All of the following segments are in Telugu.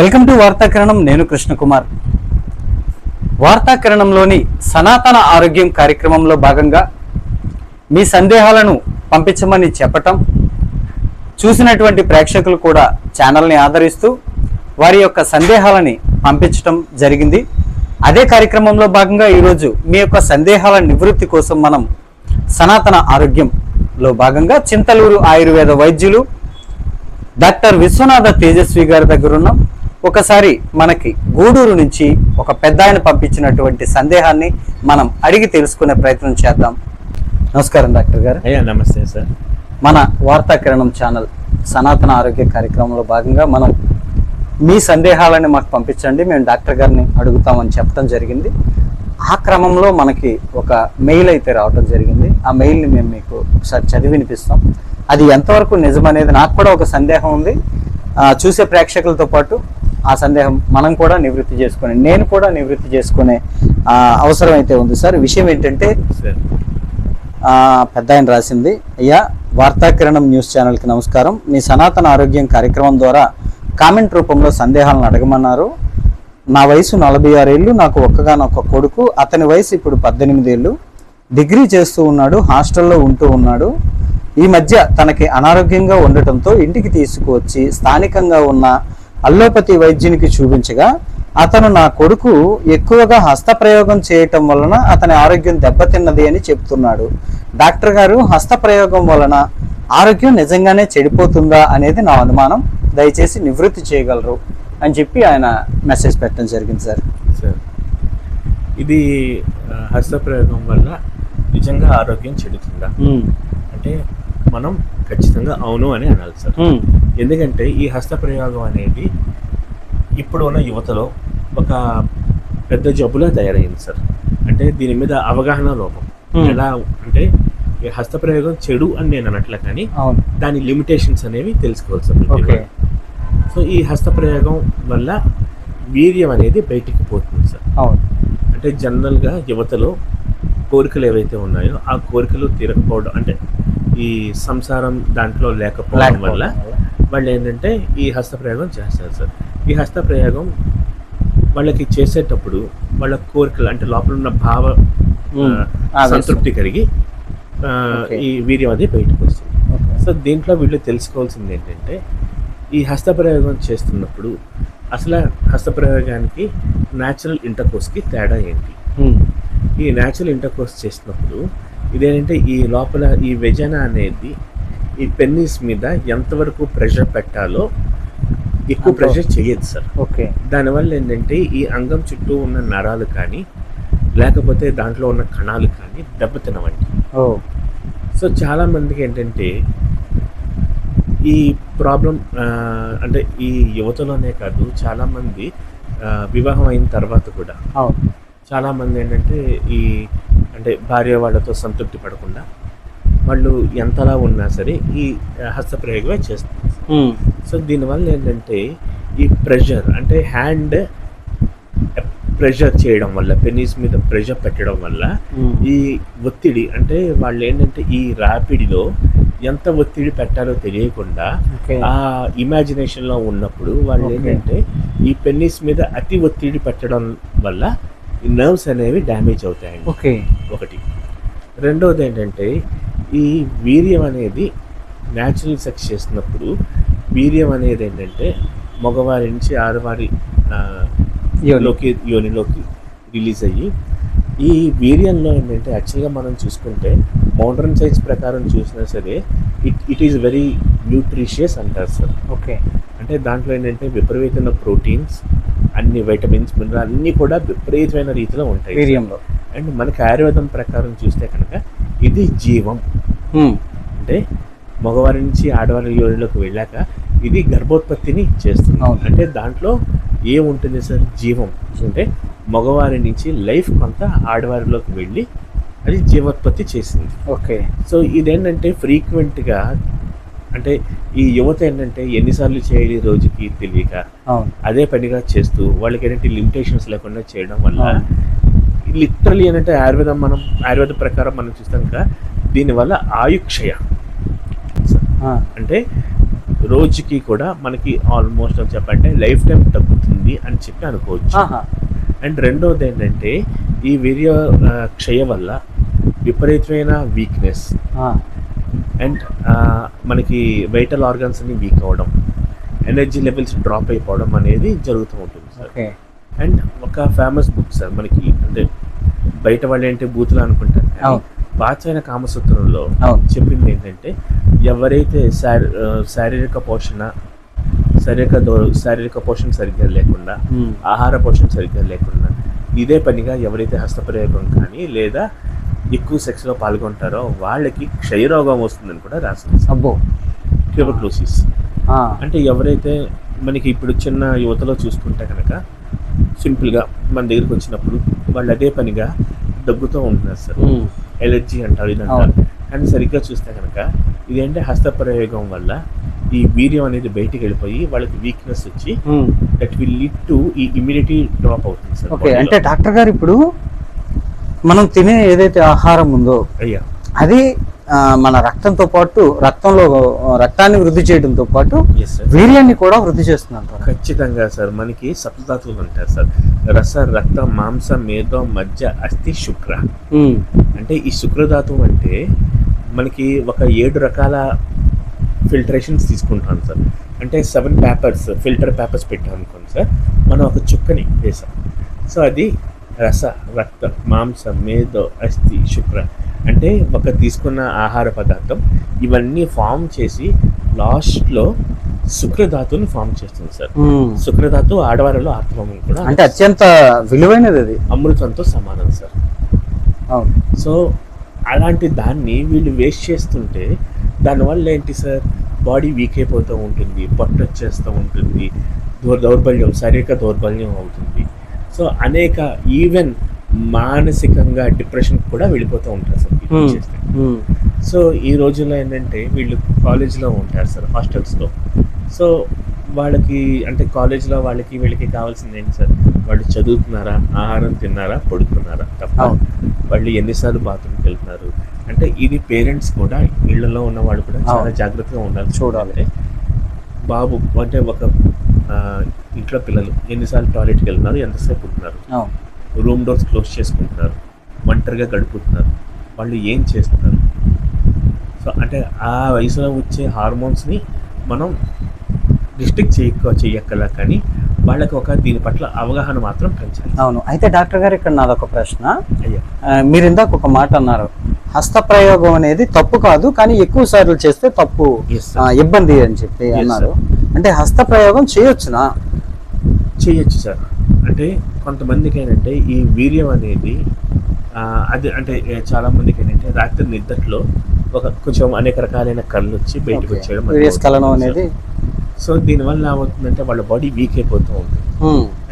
వెల్కమ్ టు వార్తాకిరణం నేను కృష్ణకుమార్. వార్తాకిరణంలోని సనాతన ఆరోగ్యం కార్యక్రమంలో భాగంగా మీ సందేహాలను పంపించమని చెప్పటం చూసినటువంటి ప్రేక్షకులు కూడా ఛానల్ని ఆదరిస్తూ వారి యొక్క సందేహాలని పంపించటం జరిగింది. అదే కార్యక్రమంలో భాగంగా ఈరోజు మీ యొక్క సందేహాల నివృత్తి కోసం మనం సనాతన ఆరోగ్యంలో భాగంగా చింతలూరు ఆయుర్వేద వైద్యులు డాక్టర్ విశ్వనాథ తేజస్వి గారి దగ్గర ఉన్నాం. ఒకసారి మనకి గూడూరు నుంచి ఒక పెద్ద ఆయన పంపించినటువంటి సందేహాన్ని మనం అడిగి తెలుసుకునే ప్రయత్నం చేద్దాం. నమస్కారం డాక్టర్ గారు. అయ్యా నమస్తే సార్. మన వార్తాకిరణం ఛానల్ సనాతన ఆరోగ్య కార్యక్రమంలో భాగంగా మనం మీ సందేహాలని మాకు పంపించండి. మేము డాక్టర్ గారిని అడుగుతామని చెప్పడం జరిగింది. ఆ క్రమంలో మనకి ఒక మెయిల్ అయితే రావడం జరిగింది. ఆ మెయిల్ని మేము మీకు ఒకసారి చదివి వినిపిస్తాం. అది ఎంతవరకు నిజమనేది నాకు కూడా ఒక సందేహం ఉంది. చూసే ప్రేక్షకులతో పాటు ఆ సందేహం మనం కూడా నివృత్తి చేసుకునే నేను కూడా నివృత్తి చేసుకునే అవసరం అయితే ఉంది. సార్ విషయం ఏంటంటే పెద్ద ఆయన రాసింది. అయ్యా వార్తాకిరణం న్యూస్ ఛానల్కి నమస్కారం. మీ సనాతన ఆరోగ్యం కార్యక్రమం ద్వారా కామెంట్ రూపంలో సందేహాలను అడగమన్నారు. నా వయసు నలభై ఆరేళ్ళు నాకు ఒక్కగానొక్క కొడుకు. అతని వయసు ఇప్పుడు పద్దెనిమిది ఏళ్ళు. డిగ్రీ చేస్తూ ఉన్నాడు హాస్టల్లో ఉంటూ ఉన్నాడు. ఈ మధ్య తనకి అనారోగ్యంగా ఉండటంతో ఇంటికి తీసుకువచ్చి స్థానికంగా ఉన్న అల్లోపతి వైద్యునికి చూపించగా అతను నా కొడుకు ఎక్కువగా హస్తప్రయోగం చేయటం వలన అతని ఆరోగ్యం దెబ్బతిన్నది అని చెప్తున్నాడు. డాక్టర్ గారు హస్తప్రయోగం వలన ఆరోగ్యం నిజంగానే చెడిపోతుందా అనేది నా అనుమానం. దయచేసి నివృత్తి చేయగలరు. అని చెప్పి ఆయన మెసేజ్ పెట్టడం జరిగింది సార్. సార్ ఇది హస్తప్రయోగం వల్ల నిజంగా ఆరోగ్యం చెడుతుందా? అంటే మనం ఖచ్చితంగా అవును అని అనాలి సార్. ఎందుకంటే ఈ హస్తప్రయోగం అనేది ఇప్పుడు ఉన్న యువతలో ఒక పెద్ద జబ్బులా తయారైంది సార్. అంటే దీని మీద అవగాహన లోపం. ఎలా అంటే ఈ హస్తప్రయోగం చెడు అని నేను అనట్లే కానీ దాని లిమిటేషన్స్ అనేవి తెలుసుకోవాలి సార్. సో ఈ హస్తప్రయోగం వల్ల వీర్యం అనేది బయటికి పోతుంది సార్. అంటే జనరల్గా యువతలో కోరికలు ఏవైతే ఉన్నాయో ఆ కోరికలు తీరకపోవడం అంటే ఈ సంసారం దాంట్లో లేకపోవడం వల్ల వాళ్ళు ఏంటంటే ఈ హస్తప్రయోగం చేస్తారు సార్ ఈ హస్తప్రయోగం వాళ్ళకి చేసేటప్పుడు వాళ్ళ కోరికలు అంటే లోపల ఉన్న భావ సంతృప్తి కలిగి. ఈ వీర్యం అది బయటకు వస్తుంది. సో దీంట్లో వీళ్ళు తెలుసుకోవాల్సింది ఏంటంటే ఈ హస్తప్రయోగం చేస్తున్నప్పుడు అసలు హస్తప్రయోగానికి న్యాచురల్ ఇంటర్కోర్స్కి తేడా ఏంటి. ఈ న్యాచురల్ ఇంటర్కోర్స్ చేసినప్పుడు ఇదేంటంటే ఈ లోపల ఈ వెజన అనేది ఈ పెన్నిస్ మీద ఎంతవరకు ప్రెషర్ పెట్టాలో ఎక్కువ ప్రెషర్ చేయదు సార్. ఓకే. దానివల్ల ఏంటంటే ఈ అంగం చుట్టూ ఉన్న నరాలు కానీ లేకపోతే దాంట్లో ఉన్న కణాలు కానీ దెబ్బతినవండి. ఓ. సో చాలా మందికి ఏంటంటే ఈ ప్రాబ్లం అంటే ఈ యువతలోనే కాదు చాలా మంది ఆ, వివాహం అయిన తర్వాత కూడా అవును చాలా మంది ఏంటంటే ఈ అంటే భార్య వాళ్ళతో సంతృప్తి పడకుండా వాళ్ళు ఎంతలా ఉన్నా సరే ఈ హస్తప్రయోగమే చేస్తారు ఉమ్. సో దీనివల్ల ఏంటంటే ఈ ప్రెషర్ అంటే హ్యాండ్ ప్రెషర్ చేయడం వల్ల పెనీస్ మీద ప్రెషర్ పెట్టడం వల్ల. ఈ ఒత్తిడి అంటే వాళ్ళు ఏంటంటే ఈ ర్యాపిడ్లో ఎంత ఒత్తిడి పెట్టాలో తెలియకుండా ఆ ఇమాజినేషన్లో ఉన్నప్పుడు వాళ్ళు. ఏంటంటే ఈ పెన్నిస్ మీద అతి ఒత్తిడి పెట్టడం వల్ల ఈ నర్వ్స్ అనేవి డ్యామేజ్ అవుతాయండి. ఓకే. ఒకటి. రెండవది ఏంటంటే ఈ వీర్యం అనేది న్యాచురల్ సెక్స్ చేసినప్పుడు వీర్యం అనేది ఏంటంటే మగవారి నుంచి ఆడవారి ఆ, యోని. లోకి యోనిలోకి రిలీజ్ అయ్యి ఈ వీర్యంలో ఏంటంటే యాక్చువల్గా మనం చూసుకుంటే మోడర్న్ సైన్స్ ప్రకారం చూసినా సరే it it is very nutritious అంటారు సార్. ఓకే. అంటే దాంట్లో ఏంటంటే విపరీతమైన ప్రోటీన్స్ అన్ని వైటమిన్స్ మినరల్ అన్నీ కూడా విపరీతమైన రీతిలో ఉంటాయి. వీర్యంలో అండ్ మనకి ఆయుర్వేదం ప్రకారం చూస్తే కనుక ఇది జీవం. అంటే మగవారి నుంచి ఆడవారి యోనిలోకి వెళ్ళాక ఇది గర్భోత్పత్తిని చేస్తుంది. అంటే దాంట్లో ఏముంటుంది సార్? జీవం. అంటే మగవారి నుంచి లైఫ్ కొంత ఆడవారిలోకి వెళ్ళి అది జీవోత్పత్తి చేసింది ఓకే. సో ఇదేంటంటే ఫ్రీక్వెంట్గా అంటే ఈ యువత ఏంటంటే ఎన్నిసార్లు చేయాలి రోజుకి తెలియక అదే పనిగా చేస్తూ వాళ్ళకి ఏంటంటే లిమిటేషన్స్ లేకుండా చేయడం వల్ల. లిటరలీ ఏంటంటే ఆయుర్వేదం మనం ఆయుర్వేద ప్రకారం మనం చూస్తాం కదా దీనివల్ల ఆయుక్షయ. అంటే రోజుకి కూడా మనకి ఆల్మోస్ట్ చెప్పంటే లైఫ్ టైం తగ్గుతుంది అని చెప్పి అనుకోవచ్చు. అండ్ రెండోది ఏంటంటే ఈ వీర్య క్షయ వల్ల విపరీతమైన వీక్నెస్. అండ్ మనకి వైటల్ ఆర్గన్స్ అన్ని వీక్ అవ్వడం ఎనర్జీ లెవెల్స్ డ్రాప్ అయిపోవడం అనేది జరుగుతూ ఉంటుంది సార్ అండ్ ఒక ఫేమస్ బుక్ సార్ మనకి అంటే బయట వాళ్ళు ఏంటి బూతులు అనుకుంటారు. పాచైన కామసూత్రంలో. చెప్పింది ఏంటంటే ఎవరైతే శారీరక పోషణ శారీరక శారీరక పోషణ సరిగ్గా లేకుండా. ఆహార పోషణ సరిగ్గా లేకుండా ఇదే పనిగా ఎవరైతే హస్తప్రయోగం కానీ లేదా ఎక్కువ సెక్స్లో పాల్గొంటారో వాళ్ళకి క్షయరోగం వస్తుందని కూడా రాసింది అబ్బో ట్యూబర్క్లోసిస్. అంటే ఎవరైతే మనకి ఇప్పుడు చిన్న యువతలో చూసుకుంటే కనుక సింపుల్గా మన దగ్గరికి వచ్చినప్పుడు వాళ్ళు అదే పనిగా దగ్గుతూ ఉంటున్నారు సార్. ఎలర్జీ అంటారు ఇది అంటారు కానీ సరిగ్గా చూస్తే కనుక ఇదేంటే హస్తప్రయోగం వల్ల ఈ వీర్యం అనేది బయటికి వెళ్ళిపోయి వాళ్ళకి వీక్నెస్ వచ్చి. దట్ విల్ లీడ్ టు ఈ ఇమ్యూనిటీ డ్రాప్ అవుతుంది సార్. అంటే డాక్టర్ గారు ఇప్పుడు మనం తినే ఏదైతే ఆహారం ఉందో అయ్యా. అది మన రక్తంతో పాటు రక్తంలో రక్తాన్ని వృద్ధి చేయడంతో పాటు వీర్యాన్ని కూడా వృద్ధి చేస్తుంది అంటారు ఖచ్చితంగా సార్ మనకి సప్తధాతువులు ఉంటాయి సార్ రస రక్త మాంస మేధో మధ్య అస్థి శుక్ర. అంటే ఈ శుక్రధాతువు అంటే మనకి ఒక ఏడు రకాల ఫిల్టరేషన్స్ తీసుకుంటాం సార్ అంటే సెవెన్ పేపర్స్ ఫిల్టర్ పేపర్స్ పెట్టాం అనుకోండి సార్ మనం ఒక చుక్కని వేసాం. సో అది రస రక్త మాంస మేధో అస్థి శుక్ర అంటే ఒక తీసుకున్న ఆహార పదార్థం. ఇవన్నీ ఫామ్ చేసి లాస్ట్లో శుక్రధాతువుని ఫామ్ చేస్తుంది సార్. శుక్రధాతు ఆడవారిలో ఆత్మం కూడా అంటే అత్యంత విలువైనది అది. అమృతంతో సమానం సార్. అవును. సో అలాంటి దాన్ని వీళ్ళు వేస్ట్ చేస్తుంటే దానివల్ల ఏంటి సార్? బాడీ వీక్ అయిపోతూ ఉంటుంది పొట్ట వచ్చేస్తూ ఉంటుంది దౌర్ దౌర్బల్యం శారీరక దౌర్బల్యం అవుతుంది. సో అనేక ఈవెన్ మానసికంగా డిప్రెషన్ కూడా వెళ్ళిపోతూ ఉంటారు సార్. సో ఈ రోజుల్లో ఏంటంటే వీళ్ళు కాలేజ్లో ఉంటారు సార్ హాస్టల్స్లో సో వాళ్ళకి అంటే కాలేజ్లో వాళ్ళకి వీళ్ళకి కావాల్సింది ఏంటి సార్ వాళ్ళు చదువుతున్నారా ఆహారం తిన్నారా పడుకున్నారా తప్ప. వాళ్ళు ఎన్నిసార్లు బాత్రూమ్కి వెళ్తున్నారు అంటే ఇది పేరెంట్స్ కూడా ఇళ్ళలో ఉన్న వాళ్ళు కూడా చాలా. జాగ్రత్తగా ఉండాలి చూడాలి. బాబు అంటే ఒక ఇంట్లో పిల్లలు ఎన్నిసార్లు టాయిలెట్కి వెళ్తున్నారు ఎంతసేపు ఉంటున్నారు? రూమ్ డోర్స్ క్లోజ్ చేసుకుంటున్నారు ఒంటరిగా గడుపుతున్నారు వాళ్ళు ఏం చేస్తున్నారు? సో అంటే ఆ వయసులో వచ్చే హార్మోన్స్ని మనం రిస్ట్రిక్ట్ చేయక చేయక్కల కానీ వాళ్ళకి ఒక దీని పట్ల అవగాహన మాత్రం పెంచాలి. అవును. అయితే డాక్టర్ గారు ఇక్కడ నాదొక ప్రశ్న. అయ్యా. మీరు ఇందాక ఒక మాట అన్నారు. హస్తప్రయోగం అనేది తప్పు కాదు కానీ ఎక్కువ సార్లు చేస్తే తప్పు ఇబ్బంది అని చెప్పి అన్నారు. అంటే హస్తప్రయోగం చేయొచ్చునా? చేయొచ్చు సార్. అంటే కొంతమందికి ఏంటంటే ఈ వీర్యం అనేది అది అంటే చాలా మందికి ఏంటంటే రాత్రి నిద్రలో ఒక కొంచెం అనేక రకాలైన కళ్ళు వచ్చి బయటకు వచ్చేయడం అనేది. సో దీనివల్ల ఏమవుతుందంటే వాళ్ళ బాడీ వీక్ అయిపోతూ ఉంటుంది.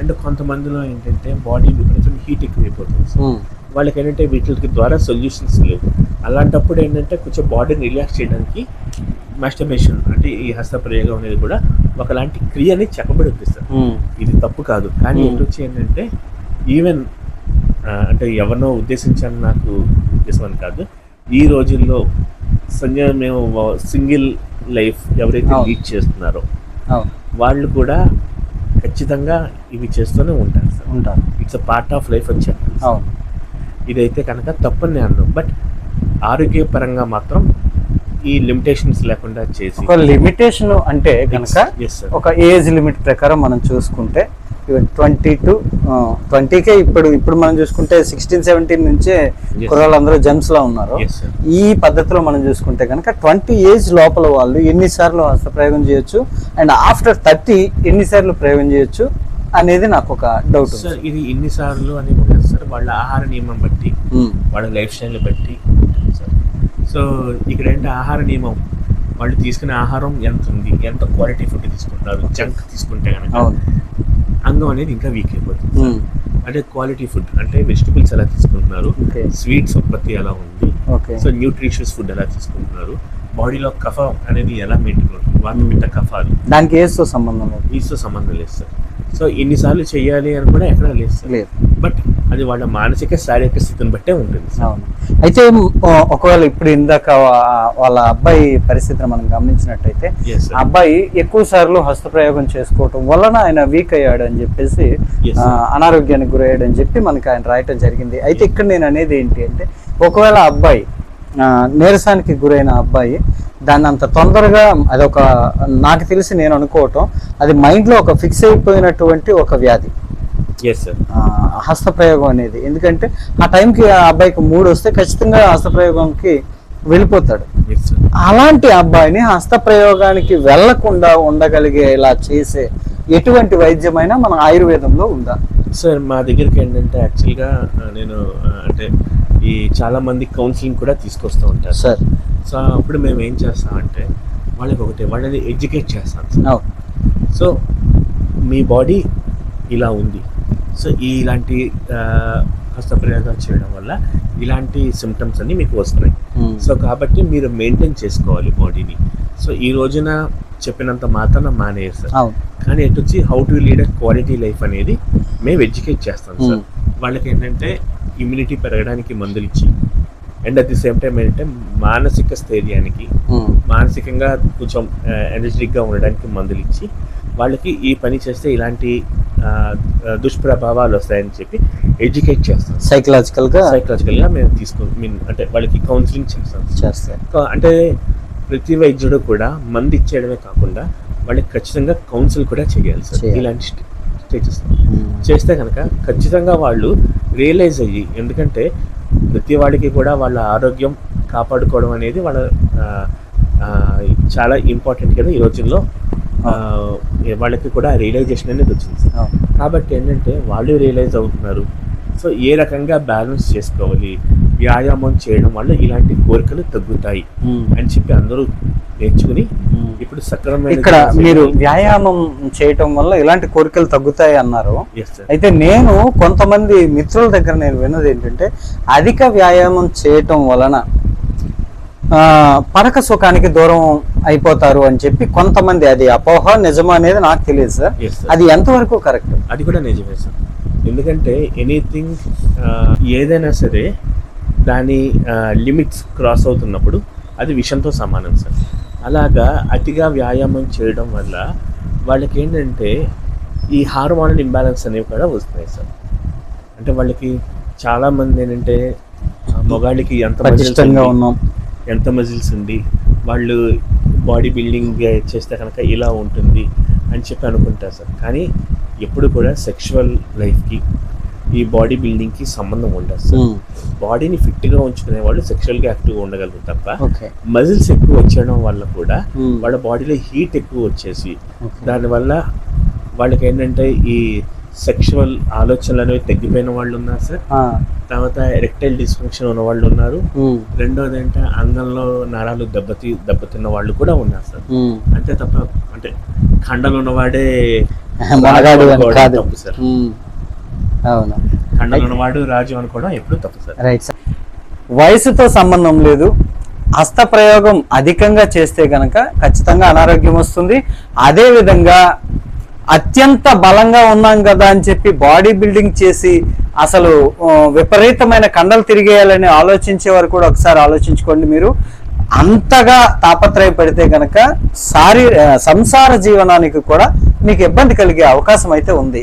అండ్ కొంతమందిలో ఏంటంటే బాడీ విపరీతం హీట్ ఎక్కువైపోతుంది సార్. ఉమ్, వాళ్ళకి ఏంటంటే వీటికి ద్వారా సొల్యూషన్స్ లేవు. అలాంటప్పుడు ఏంటంటే కొంచెం బాడీని రిలాక్స్ చేయడానికి మాస్టర్బేషన్ అంటే ఈ హస్తప్రయోగం అనేది కూడా ఒకలాంటి క్రియని చెప్పబడుతుంది సార్ ఉమ్, ఇది తప్పు కాదు. కానీ. ఏంటి వచ్చి ఏంటంటే ఈవెన్ అంటే ఎవరినో ఉద్దేశించాలని నాకు ఉద్దేశం అని కాదు. ఈ రోజుల్లో సంజ మేము సింగిల్ లైఫ్ ఎవరైతే. లీడ్ చేస్తున్నారో వాళ్ళు కూడా ఖచ్చితంగా ఇవి చేస్తూనే ఉంటారు సార్. ఉంటారు. It's a part of life అని చెప్పాలి ఇదైతే కనుక తప్పని నేను అన్నాను బట్ ఆరోగ్యపరంగా మాత్రం ఈ లిమిటేషన్స్ లేకుండా చేసి ఒక లిమిటేషన్ అంటే కనుక ఒక ఏజ్ లిమిట్ ప్రకారం మనం చూసుకుంటే ట్వంటీ టు ట్వంటీకే ఇప్పుడు ఇప్పుడు మనం చూసుకుంటే సిక్స్టీన్ సెవెంటీన్ నుంచే. కుర్రాళ్ళందరూ జెమ్స్లో ఉన్నారు ఈ పద్ధతిలో మనం చూసుకుంటే కనుక ట్వంటీ ఏజ్ లోపల వాళ్ళు ఎన్నిసార్లు హస్తప్రయోగం చేయొచ్చు? అండ్ ఆఫ్టర్ థర్టీ ఎన్నిసార్లు ప్రయోగం చేయొచ్చు? అనేది నాకు ఒక డౌట్ సార్ ఇది ఎన్నిసార్లు అని సార్ వాళ్ళ ఆహార నియమం బట్టి వాళ్ళ లైఫ్ స్టైల్ బట్టి సో ఇక్కడ ఏంటి ఆహార నియమం? వాళ్ళు తీసుకునే ఆహారం ఎంత ఉంది? ఎంత క్వాలిటీ ఫుడ్ తీసుకుంటారు జంక్ తీసుకుంటే కనుక అంగం అనేది ఇంకా వీక్ అయిపోతుంది. అంటే క్వాలిటీ ఫుడ్ అంటే వెజిటబుల్స్ ఎలా తీసుకుంటున్నారు? స్వీట్స్ ఉత్పత్తి ఎలా ఉంది? ఓకే. సో న్యూట్రిషియస్ ఫుడ్ ఎలా తీసుకుంటున్నారు? బాడీలో కఫ అనేది ఎలా మెయింటైన్ అవుతుంది? వాత పిట్ట కఫాలు? దానికి ఏజ్తో సంబంధం లేదు. వీటితో సంబంధం లేదు సార్ సో ఇన్నిసార్లు చేయాలి అని కూడా ఎక్కడ లేదు బట్ అది వాళ్ళ మానసిక శారీరక స్థితిని బట్టే ఉంటుంది అయితే ఒకవేళ ఇప్పుడు ఇందాక వాళ్ళ అబ్బాయి పరిస్థితిని మనం గమనించినట్టయితే అబ్బాయి ఎక్కువ సార్లు హస్తప్రయోగం చేసుకోవటం వలన ఆయన వీక్ అయ్యాడు అని చెప్పేసి. అనారోగ్యానికి గురయ్యాడు అని చెప్పి మనకి ఆయన రాయటం జరిగింది. అయితే ఇక్కడ నేను అనేది ఏంటి అంటే ఒకవేళ అబ్బాయి నీరసానికి గురైన అబ్బాయి. దాన్ని అంత తొందరగా అదొక నాకు తెలిసి నేను అనుకోవటం అది మైండ్లో ఒక ఫిక్స్ అయిపోయినటువంటి ఒక వ్యాధి. హస్తప్రయోగం అనేది. ఎందుకంటే ఆ టైంకి ఆ అబ్బాయికి మూడు వస్తే ఖచ్చితంగా హస్తప్రయోగంకి వెళ్ళిపోతాడు. అలాంటి అబ్బాయిని హస్తప్రయోగానికి వెళ్ళకుండా ఉండగలిగే ఇలా చేసే ఎటువంటి వైద్యమైనా మన ఆయుర్వేదంలో ఉందా? సార్ మా దగ్గరికి ఏంటంటే యాక్చువల్గా నేను అంటే ఈ చాలా మంది కౌన్సిలింగ్ కూడా తీసుకొస్తూ ఉంటారు. సార్ సో అప్పుడు మేము ఏం చేస్తామంటే వాళ్ళకి ఒకటి వాళ్ళని ఎడ్యుకేట్ చేస్తాం సార్. సో మీ బాడీ ఇలా ఉంది. సో ఈ ఇలాంటి హస్తప్రయోగాలు చేయడం వల్ల ఇలాంటి సిమ్టమ్స్ అన్ని మీకు వస్తున్నాయి. సో కాబట్టి మీరు మెయింటైన్ చేసుకోవాలి బాడీని సో ఈ రోజున చెప్పినంత మాత్రాన మానేయరు సార్. కానీ ఎటు వచ్చి how to lead a quality life అనేది మేము ఎడ్యుకేట్ చేస్తాం సార్. వాళ్ళకి ఏంటంటే ఇమ్యూనిటీ పెరగడానికి మందులు ఇచ్చి and at the same time ఏంటంటే మానసిక స్థైర్యానికి ఉమ్. మానసికంగా కొంచెం ఎనర్జెటిక్గా ఉండడానికి మందులు ఇచ్చి వాళ్ళకి ఈ పని చేస్తే ఇలాంటి దుష్ప్రభావాలు వస్తాయని చెప్పి ఎడ్యుకేట్ చేస్తాం సైకలాజికల్గా సైకలాజికల్గా మేము తీసుకు మీన్ అంటే వాళ్ళకి కౌన్సిలింగ్ చేస్తాం చేస్తారు కా- అంటే ప్రతి వైద్యుడు కూడా మందు ఇచ్చేయడమే కాకుండా వాళ్ళకి ఖచ్చితంగా కౌన్సిల్ కూడా చేయాలి సార్. ఇలాంటి ఉమ్. చేస్తే కనుక ఖచ్చితంగా వాళ్ళు రియలైజ్ అయ్యి ఎందుకంటే ప్రతి వాడికి కూడా వాళ్ళ ఆరోగ్యం కాపాడుకోవడం అనేది వాళ్ళ చాలా ఇంపార్టెంట్ కదా ఈ రోజుల్లో. వాళ్ళకి కూడా రియలైజేషన్ అనేది వచ్చింది. కాబట్టి ఏంటంటే వాళ్ళు రియలైజ్ అవుతున్నారు. సో ఏ రకంగా బ్యాలెన్స్ చేసుకోవాలి? వ్యాయామం చేయడం వల్ల ఇలాంటి కోరికలు తగ్గుతాయి. అని చెప్పి అందరూ నేర్చుకుని. ఇప్పుడు సక్రమమైన ఇక్కడ మీరు వ్యాయామం చేయటం వల్ల ఇలాంటి కోరికలు తగ్గుతాయి అన్నారు. అయితే నేను కొంతమంది మిత్రుల దగ్గర నేను విన్నది ఏంటంటే అధిక వ్యాయామం చేయటం వలన ఆ, పడక సుఖానికి దూరం అయిపోతారు అని చెప్పి కొంతమంది అది అపోహ నిజమా అనేది నాకు తెలియదు సార్. అది ఎంతవరకు కరెక్ట్ అది కూడా నిజమే సార్ ఎందుకంటే ఎనీథింగ్ ఏదైనా సరే దాని లిమిట్స్ క్రాస్ అవుతున్నప్పుడు అది విషంతో సమానం సార్. అలాగా అతిగా వ్యాయామం చేయడం వల్ల వాళ్ళకి ఏంటంటే ఈ హార్మోనల్ ఇంబ్యాలెన్స్ అనేవి కూడా వస్తున్నాయి సార్. అంటే వాళ్ళకి చాలా మంది ఏంటంటే మగాళ్ళకి ఎంత ఉంది, ఉన్నాం. ఎంత మజిల్స్ ఉంది వాళ్ళు బాడీ బిల్డింగ్ చేస్తే కనుక ఇలా ఉంటుంది అని చెప్పి అనుకుంటారు సార్. కానీ ఎప్పుడు కూడా సెక్షువల్ లైఫ్కి ఈ బాడీ బిల్డింగ్కి సంబంధం ఉండదు సార్ ఉమ్. బాడీని ఫిట్గా ఉంచుకునే వాళ్ళు సెక్షువల్గా యాక్టివ్గా ఉండగలరు తప్ప మజిల్స్ ఎక్కువ వచ్చేయడం వల్ల కూడా ఉమ్. వాళ్ళ బాడీలో హీట్ ఎక్కువ వచ్చేసి. దానివల్ల వాళ్ళకి ఏంటంటే ఈ సెక్షువల్ ఆలోచనలు అనేవి తగ్గిపోయిన వాళ్ళు ఉన్నారు సార్ తర్వాత ఎరెక్టైల్ డిస్ఫంక్షన్ ఉన్న వాళ్ళు ఉన్నారు ఉమ్. రెండోది అంటే అంగంలో నరాలు దెబ్బతి దెబ్బతిన్న వాళ్ళు కూడా ఉన్నారు సార్. అంతే తప్ప అంటే ఖండలు ఉన్నవాడే తప్పు సార్. అవును. రాజు అనుకోవడం ఎప్పుడు తప్పు సార్. Right sir. వయసుతో సంబంధం లేదు. హస్త ప్రయోగం అధికంగా చేస్తే గనక ఖచ్చితంగా అనారోగ్యం వస్తుంది. అదే విధంగా అత్యంత బలంగా ఉన్నాం కదా అని చెప్పి బాడీ బిల్డింగ్ చేసి అసలు విపరీతమైన కండలు తిరిగేయాలని ఆలోచించే వారు కూడా ఒకసారి ఆలోచించుకోండి మీరు. అంతగా తాపత్రయపడితే గనక శారీ సంసార జీవనానికి కూడా మీకు ఇబ్బంది కలిగే అవకాశం అయితే ఉంది.